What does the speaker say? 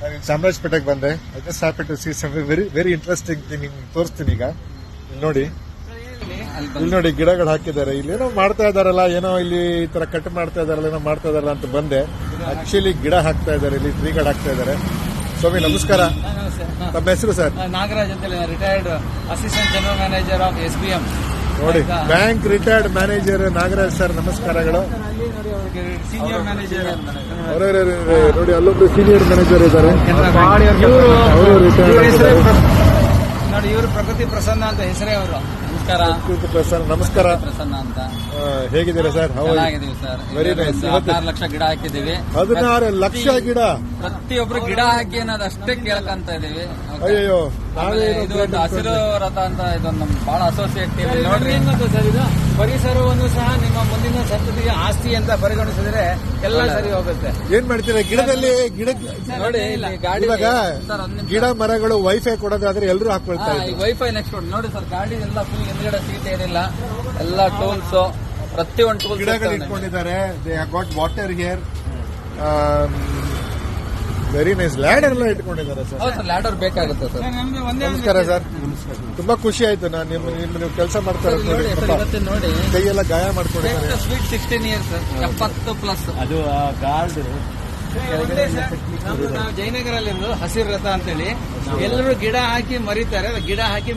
ನಾನು ಚಾಮರಾಜಪೇಟೆಗೆ ಬಂದೆ. I just happy to see some very very interesting thing ನಿಮ್ಗೆ ತೋರಿಸ್ತೀನಿ ಈಗ. ಇಲ್ಲಿ ನೋಡಿ. ಇಲ್ಲಿ ನೋಡಿ ಗಿಡಗಳು ಹಾಕಿದ್ದಾರೆ. ಇಲ್ಲಿ ಏನೋ ಮಾಡ್ತಾ ಇದಾರಲ್ಲ ಏನೋ ಇಲ್ಲಿ ಈ ತರ ಕಟ್ ಮಾಡ್ತಾ ಇದಾರಲ್ಲ ಏನೋ ಮಾಡ್ತಾ ಇದಾರಲ್ಲ ಅಂತ ಬಂದೆ. ಆಕ್ಚುಲಿ ಗಿಡ ಹಾಕ್ತಾ ಇದ್ದಾರೆ ಇಲ್ಲಿ ಟ್ರೀಗಳು ಹಾಕ್ತಾ ಇದ್ದಾರೆ. ಸ್ವಾಮಿ ನಮಸ್ಕಾರ. ತಮ್ಮ ಹೆಸರು ಸರ್? ನಾಗರಾಜ್ ಅಂತ retired assistant general manager of S B M ನೋಡಿ bank retired manager Nagaraj sir ನಮಸ್ಕಾರಗಳು ನೋಡಿ ಅಲ್ಲೊಬ್ರು ಸೀನಿಯರ್ ಮ್ಯಾನೇಜರ್ ಇದ್ದಾರೆ. ಅವರು ರಿಟೈರ್ಡ್ ಪ್ರಕೃತಿ ಪ್ರಸನ್ನ ಅಂತ ಹೆಸರೇ ಅವರು. ನಮಸ್ಕಾರ. ಪ್ರಸನ್ನ ನಮಸ್ಕಾರ. ಪ್ರಸನ್ನ ಅಂತ. ಹೇಗಿದ್ದೀರಾ ಸರ್? ಚೆನ್ನಾಗಿದ್ದೀವಿ ಸರ್. ಹದಿನಾರು ಲಕ್ಷ ಗಿಡ ಹಾಕಿದೀವಿ ಹದಿನಾರು ಲಕ್ಷ ಗಿಡ? ಪ್ರತಿಯೊಬ್ರು ಗಿಡ ಹಾಕಿ ಅನ್ನೋದು ಅಷ್ಟೇ ಕೇಳ್ಕಂತ ಇದೀವಿ ಅಯ್ಯೋ ಇದು ಒಂದು ಹಸಿರು ರಥ ಅಂತ ಇದೊಂದು ನಮ್ ಬಹಳ ಅಸೋಸಿಯೇಟ್ ನೋಡ್ರಿ. ಸರ್ ಇದು? ಪರಿಸರವನ್ನು ಸಹ ನಿಮ್ಮ ಮುಂದಿನ ಸಂತತಿಗೆ ಆಸ್ತಿ ಅಂತ ಪರಿಗಣಿಸಿದ್ರೆ ಎಲ್ಲ ಸರಿ ಹೋಗುತ್ತೆ. ಏನ್ ಮಾಡ್ತೀರಾ? ಗಿಡದಲ್ಲಿ ಗಿಡ ನೋಡಿ ಇಲ್ಲಿ ಗಾಡಿ ಗಿಡ ಮರಗಳು ವೈಫೈ ಕೊಡೋದಾದ್ರೆ ಎಲ್ಲರೂ ಹಾಕೊಳ್ತಾರೆ ಹಾ, ನೆಕ್ಸ್ಟ್ ನೋಡಿ ಸರ್ ಗಾಡಿ ಎಲ್ಲ ಫುಲ್ ಹಿಂದ್ಗಡೆ ಸೀಟ್ ಏನಿಲ್ಲ. ಎಲ್ಲ ಟೂಲ್ಸ್ ಪ್ರತಿ ಒಂದು ಟೂಲ್ಸ್ ಗಿಡಗಳು ಇಟ್ಕೊಂಡಿದ್ದಾರೆ. They got water here very nice ladder ಎಲ್ಲ ಇಟ್ಕೊಂಡಿದ್ದಾರೆ ಸರ್. ಹೌದು ಸರ್ ಲ್ಯಾಡರ್ ಬೇಕಾಗುತ್ತೆ ಸರ್. ನಮಸ್ಕಾರ ಸರ್. ತುಂಬಾ ಖುಷಿ ಆಯ್ತು. ನಾನು ನಿಮ್ಮ ನಿಮ್ಮ ನೀವು ಕೆಲಸ ಮಾಡ್ತಾ ಇರೋದು ನೋಡಿ ಸರ್ ಪಾಪ ಇವತ್ತು ನೋಡಿ ಕೈಯೆಲ್ಲ ಗಾಯ ಮಾಡ್ಕೊಂಡಿದ್ದಾರೆ. ಸ್ವೀಟ್ ಸಿಕ್ಸ್ಟೀನ್ ಇಯರ್ಸ್ ಎಪ್ಪತ್ತು ಪ್ಲಸ್ ಅದು ಗಾರ್ಡ್ ನಾವು ಜಯನಗರಲ್ಲಿ ಹಸಿರು ರಥ ಅಂತೇಳಿ. ಎಲ್ಲರೂ ಗಿಡ ಹಾಕಿ ಮರಿತಾರೆ. ಗಿಡ ಹಾಕಿ